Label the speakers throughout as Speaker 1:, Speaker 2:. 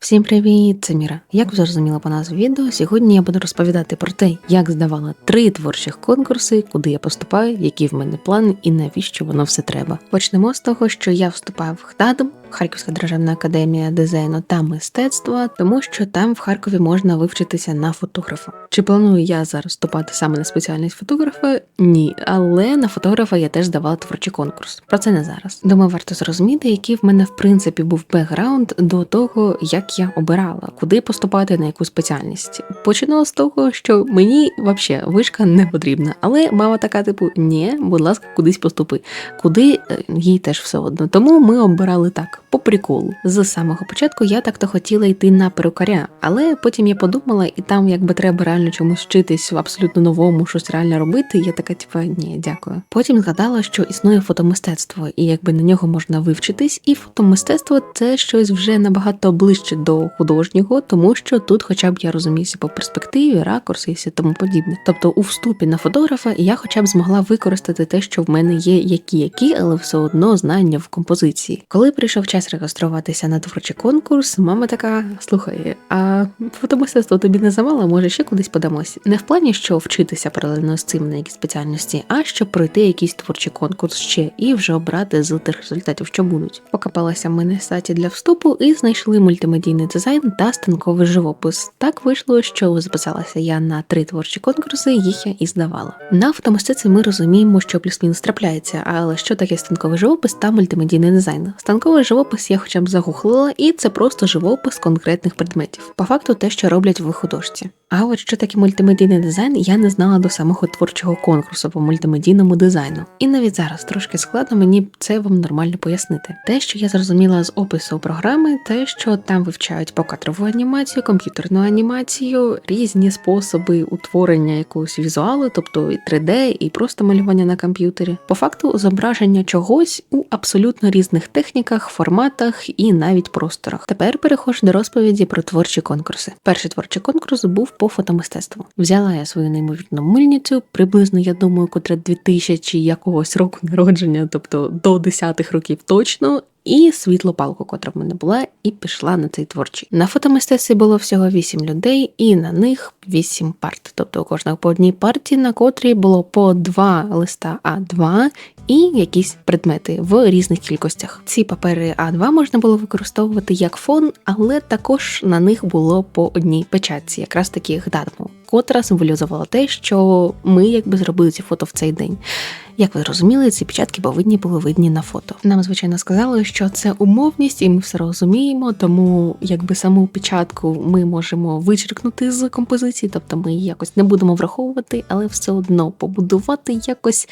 Speaker 1: Всім привіт, це Міра. Як ви зрозуміли по назві відео, сьогодні я буду розповідати про те, як здавала три творчих конкурси, куди я поступаю, які в мене плани і навіщо воно все треба. Почнемо з того, що я вступаю в ХДАДМ, Харківська державна академія дизайну та мистецтва, тому що там в Харкові можна вивчитися на фотографа. Чи планую я зараз вступати саме на спеціальність фотографа? Ні, але на фотографа я теж здавала творчий конкурс. Про це не зараз. Думаю, варто зрозуміти, який в мене в принципі був бекграунд до того, як я обирала, куди поступати на яку спеціальність. Починала з того, що мені взагалі вишка не потрібна, але мама така, типу, ні, будь ласка, кудись поступи. Куди е, їй теж все одно. Тому ми обирали так, по приколу. З самого початку я так-то хотіла йти на перукаря, але потім я подумала, і там якби треба реально чомусь вчитись в абсолютно новому, щось реально робити. Я така, типу, ні, дякую. Потім згадала, що існує фотомистецтво, і якби на нього можна вивчитись, і фотомистецтво це щось вже набагато ближче до художнього, тому що тут, хоча б я розуміюся по перспективі, ракурси і все тому подібне. Тобто у вступі на фотографа я хоча б змогла використати те, що в мене є які-які, але все одно знання в композиції. Коли прийшов час реєструватися на творчий конкурс, мама така: слухай, а фотомистецтво тобі не замало, може ще кудись подамось. Не в плані, що вчитися паралельно з цим на якісь спеціальності, а щоб пройти якийсь творчий конкурс ще і вже обрати з тих результатів, що будуть. Покопалася ми на сайті для вступу і знайшли мультимедійний дизайн та станковий живопис. Так вийшло, що записалася я на три творчі конкурси, їх я і здавала. На фотомистецтві ми розуміємо, що плюс-мінус трапляється, але що таке станковий живопис та мультимедійний дизайн? Станковий живопис я хоча б загуглила, і це просто живопис конкретних предметів. По факту те, що роблять в художці. А от що таке мультимедійний дизайн, я не знала до самого творчого конкурсу по мультимедійному дизайну. І навіть зараз трошки складно мені це вам нормально пояснити. Те, що я зрозуміла з опису програми, те, що там вивчають покадрову анімацію, комп'ютерну анімацію, різні способи утворення якогось візуалу, тобто і 3D, і просто малювання на комп'ютері. По факту зображення чогось у абсолютно різних техніках, форматах і навіть просторах. Тепер переходжу до розповіді про творчі конкурси. Перший творчий конкурс був по фотомистецтву. Взяла я свою неймовірну мильницю, приблизно, я думаю, котра 2000 якогось року народження, тобто до 10-х років точно. І світлопалку, котра в мене була, і пішла на цей творчий. На фотомистецтві було всього 8 людей, і на них 8 парт. Тобто у кожного по одній парті, на котрій було по два листа А2 і якісь предмети в різних кількостях. Ці папери А2 можна було використовувати як фон, але також на них було по одній печатці, якраз таки гдатму, котра символізувала те, що ми якби зробили ці фото в цей день. Як ви зрозуміли, ці печатки повинні були видні на фото. Нам, звичайно, сказали, що це умовність, і ми все розуміємо, тому якби саму печатку ми можемо вичеркнути з композиції, тобто ми її якось не будемо враховувати, але все одно побудувати якось.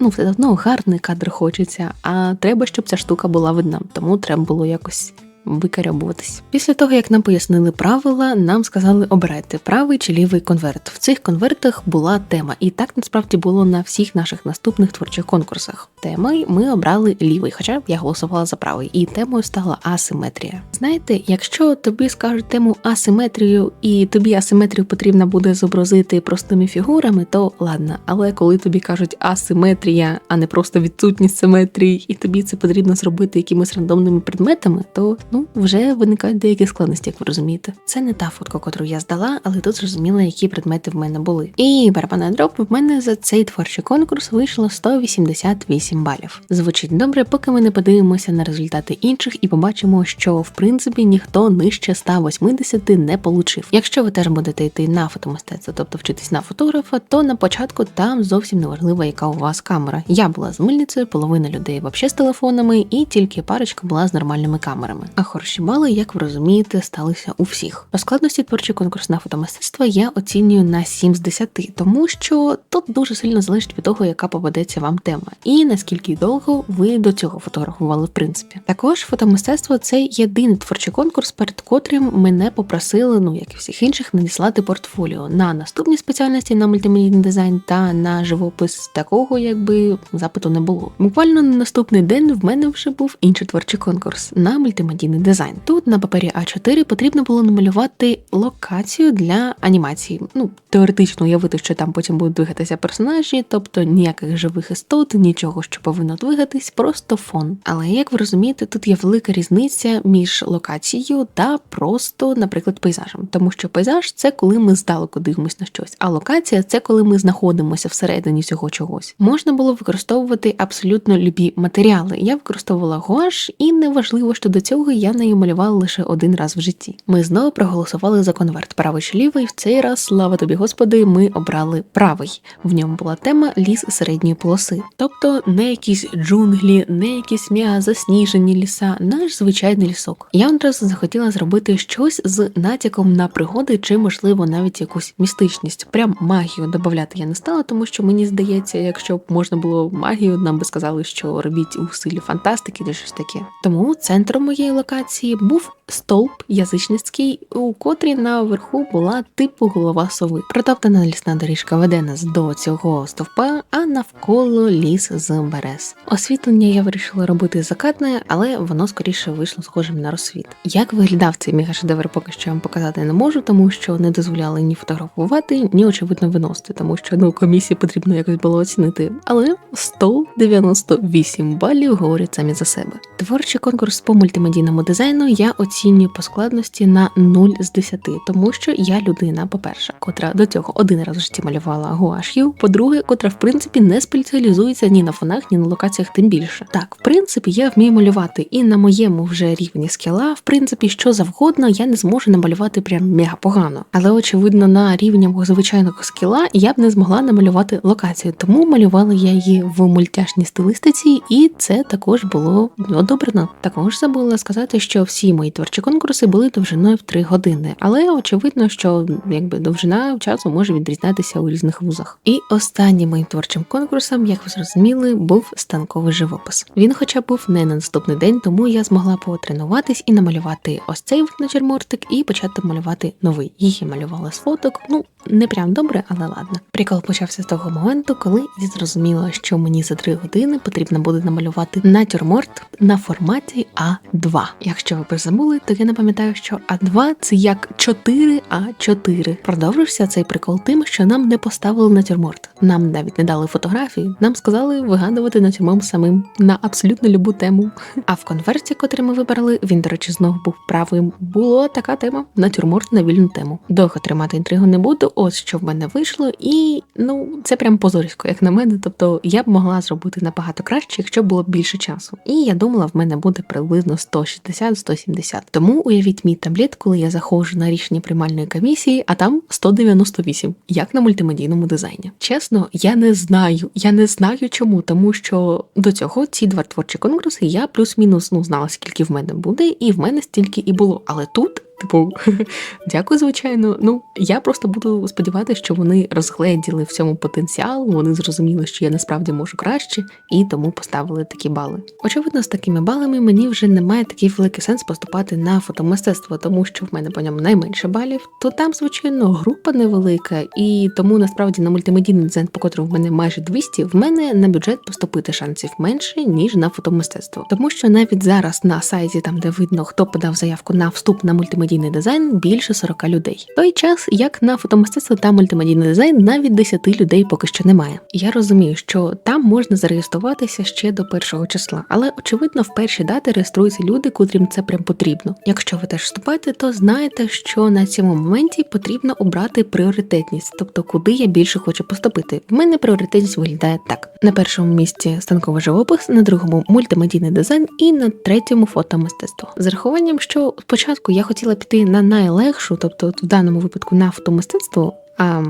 Speaker 1: Ну, все одно гарний кадр хочеться, а треба, щоб ця штука була видна, тому треба було якось викарябуватись. Після того, як нам пояснили правила, нам сказали обирайте правий чи лівий конверт. В цих конвертах була тема, і так насправді було на всіх наших наступних творчих конкурсах. Темою ми обрали лівий, хоча я голосувала за правий, і темою стала асиметрія. Знаєте, якщо тобі скажуть тему асиметрію, і тобі асиметрію потрібно буде зобразити простими фігурами, то ладно. Але коли тобі кажуть асиметрія, а не просто відсутність симетрії, і тобі це потрібно зробити якимись рандомними предметами, то ну вже виникають деякі складності, як ви розумієте. Це не та фотка, котру я здала, але тут зрозуміло, які предмети в мене були. І барабанна дроп в мене за цей творчий конкурс вийшло 188 балів. Звучить добре, поки ми не подивимося на результати інших і побачимо, що в принципі ніхто нижче 180 не получив. Якщо ви теж будете йти на фотомистецтво, тобто вчитись на фотографа, то на початку там зовсім не важливо, яка у вас камера. Я була з мильницею, половина людей взагалі з телефонами, і тільки парочка була з нормальними камерами. А хороші бали, як ви розумієте, сталися у всіх. По складності творчий конкурс на фотомистецтво я оцінюю на 7 з 10, тому що тут дуже сильно залежить від того, яка попадеться вам тема, і наскільки довго ви до цього фотографували, в принципі. Також фотомистецтво це єдиний творчий конкурс, перед котрим мене попросили, ну як і всіх інших, надіслати портфоліо на наступні спеціальності на мультимедійний дизайн та на живопис. Такого якби запиту не було. Буквально на наступний день в мене вже був інший творчий конкурс на мультимедійний мультимедійний дизайн. Тут на папері А4 потрібно було намалювати локацію для анімації. Ну, теоретично уявити, що там потім будуть двигатися персонажі, тобто ніяких живих істот, нічого, що повинно двигатись, просто фон. Але як ви розумієте, тут є велика різниця між локацією та просто, наприклад, пейзажем, тому що пейзаж це коли ми здалеку дивимося на щось, а локація це коли ми знаходимося всередині цього чогось. Можна було використовувати абсолютно любі матеріали. Я використовувала гуаш, і неважливо, що до цього я нею малювала лише один раз в житті. Ми знову проголосували за конверт правий чи лівий. В цей раз, слава тобі, господи, ми обрали правий. В ньому була тема ліс середньої полоси, тобто не якісь джунглі, не якісь м'яга засніжені ліса, наш звичайний лісок. Я одразу захотіла зробити щось з натяком на пригоди, чи можливо навіть якусь містичність. Прям магію додати я не стала, тому що мені здається, якщо б можна було магію, нам би сказали, що робіть у стилі фантастики чи щось таке. Тому центром моєї локації був стовп язичницький, у котрій наверху була типу голова сови. Протоптана лісна доріжка веде нас до цього стовпа, а навколо ліс з берез. Освітлення я вирішила робити закатне, але воно скоріше вийшло схожим на розсвіт. Як виглядав цей мегашедевр, поки що я вам показати не можу, тому що не дозволяли ні фотографувати, ні очевидно виносити, тому що ну комісії потрібно якось було оцінити. Але 198 балів говорять самі за себе. Творчий конкурс по мультимедійному дизайну я оцінюю по складності на 0 з 10, тому що я людина, по-перше, котра до цього один раз в житті малювала гуаш'ю, по-друге, котра в принципі не спеціалізується ні на фонах, ні на локаціях, тим більше. Так, в принципі, я вмію малювати і на моєму вже рівні скіла, в принципі, що завгодно, я не зможу намалювати прям мега погано. Але очевидно, на рівні мого звичайного скіла я б не змогла намалювати локацію, тому малювала я її в мультяшній стилистиці, і це також було одобрено. Також забула сказати, що всі мої творчі конкурси були довжиною в 3 години, але очевидно, що якби довжина часу може відрізнятися у різних вузах. І останнім моїм творчим конкурсом, як ви зрозуміли, був станковий живопис. Він, хоча був не на наступний день, тому я змогла потренуватись і намалювати ось цей натюрмортик і почати малювати новий. Їх я малювала з фоток. Ну не прям добре, але ладно. Прикол почався з того моменту, коли я зрозуміла, що мені за 3 години потрібно буде намалювати натюрморт на форматі А2. Якщо ви призабули, то я не пам'ятаю, що А2 це як 4А4. Продовжився цей прикол тим, що нам не поставили натюрморт. Нам навіть не дали фотографії, нам сказали вигадувати натюрморт самим на абсолютно любу тему. А в конверті, котрий ми вибрали, він, до речі, знову був правим. Була така тема натюрморт на вільну тему. Довго тримати інтригу не буду. Ось що в мене вийшло, і ну це прям позорісько, як на мене. Тобто я б могла зробити набагато краще, якщо було більше часу. І я думала, в мене буде приблизно 160-170. Тому уявіть мій таблет, коли я заходжу на рішення приймальної комісії, а там 198, як на мультимедійному дизайні. Чесно, я не знаю. Я не знаю чому, тому що до цього ці два творчі конкурси я плюс-мінус ну знала, скільки в мене буде, і в мене стільки і було. Але тут. Типу, дякую, звичайно. Ну я просто буду сподіватися, що вони розгледіли в цьому потенціал, вони зрозуміли, що я насправді можу краще, і тому поставили такі бали. Очевидно, з такими балами мені вже немає такий великий сенс поступати на фотомистецтво, тому що в мене по ньому найменше балів. То там, звичайно, група невелика, і тому насправді на мультимедійний дизайн, по котрому в мене майже 200, в мене на бюджет поступити шансів менше ніж на фотомистецтво, тому що навіть зараз на сайті, там де видно, хто подав заявку на вступ на мультимедійний мультимедійний дизайн більше 40 людей. Той час, як на фотомистецтво та мультимедійний дизайн, навіть 10 людей поки що немає. Я розумію, що там можна зареєструватися ще до першого числа, але очевидно, в перші дати реєструються люди, котрим це прям потрібно. Якщо ви теж вступаєте, то знаєте, що на цьому моменті потрібно обрати пріоритетність, тобто куди я більше хочу поступити. В мене пріоритетність виглядає так: на першому місці станковий живопис, на другому мультимедійний дизайн і на третьому фотомистецтво. З рахуванням, що спочатку я хотіла піти на найлегшу, тобто в даному випадку на фотомистецтво, а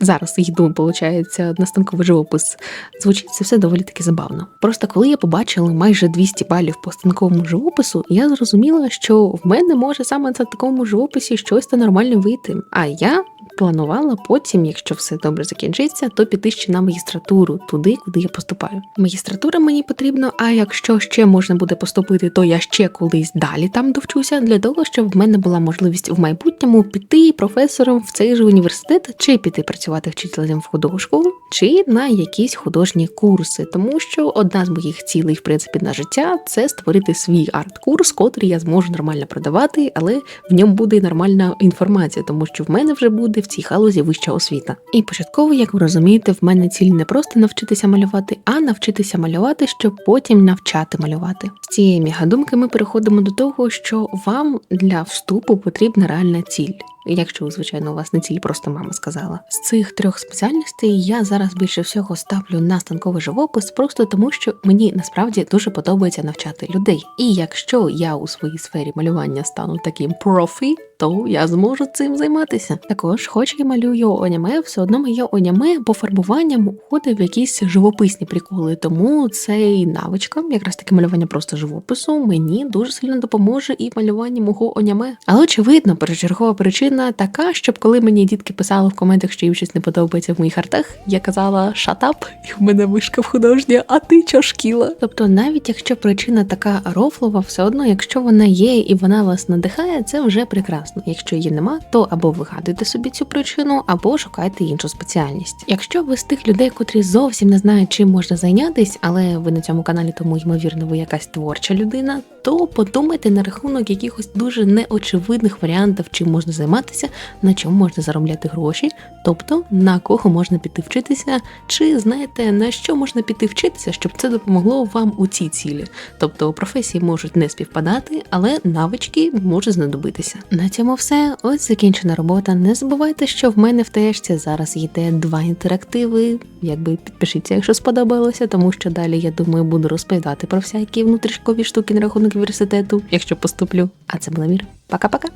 Speaker 1: зараз йду, виходить, на станковий живопис. Звучить це все доволі таки забавно. Просто коли я побачила майже 200 балів по станковому живопису, я зрозуміла, що в мене може саме на такому живописі щось та нормально вийти. А я планувала потім, якщо все добре закінчиться, то піти ще на магістратуру туди, куди я поступаю. Магістратура мені потрібна, а якщо ще можна буде поступити, то я ще колись далі там довчуся для того, щоб в мене була можливість в майбутньому піти професором в цей же університет чи піти працювати вчителем в художку, чи на якісь художні курси, тому що одна з моїх цілей, в принципі, на життя це створити свій арт-курс, котрий я зможу нормально продавати, але в ньому буде нормальна інформація, тому що в мене вже буде в цій халузі вища освіта. І початково, як ви розумієте, в мене ціль не просто навчитися малювати, а навчитися малювати, щоб потім навчати малювати. З цієї мігадумки ми переходимо до того, що вам для вступу потрібна реальна ціль. Якщо, звичайно, у вас не ціль, просто мама сказала. З цих трьох спеціальностей я зараз більше всього ставлю на станковий живопис, просто тому що мені насправді дуже подобається навчати людей. І якщо я у своїй сфері малювання стану таким профі, то я зможу цим займатися. Також, хоч я малюю оняме, все одно моє оняме по фарбуванням уходить в якісь живописні приколи. Тому цей навичка, якраз таки малювання просто живопису, мені дуже сильно допоможе і в малюванні мого оняме. Але очевидно, першочергова причина така, щоб коли мені дітки писали в коментах, що їм щось не подобається в моїх артах, я казала «shut up», і в мене вишка в художня, а ти чашкіла. Тобто, навіть якщо причина така рофлова, все одно, якщо вона є і вона вас надихає, це вже прекрасно. Якщо її нема, то або вигадуйте собі цю причину, або шукайте іншу спеціальність. Якщо ви з тих людей, котрі зовсім не знають, чим можна зайнятися, але ви на цьому каналі, тому ймовірно, ви якась творча людина, то подумайте на рахунок якихось дуже неочевидних варіантів, чим можна займатися, на чому можна заробляти гроші, тобто на кого можна піти вчитися, чи знаєте на що можна піти вчитися, щоб це допомогло вам у цій цілі. Тобто професії можуть не співпадати, але навички можуть знадобитися. На цьому все. Ось закінчена робота. Не забувайте, що в мене в тежці зараз йде два інтерактиви. Якби підпишіться, якщо сподобалося, тому що далі я думаю буду розповідати про всякі внутрішкові штуки на рахунок університету, якщо поступлю. А це була мір. Пока-пока.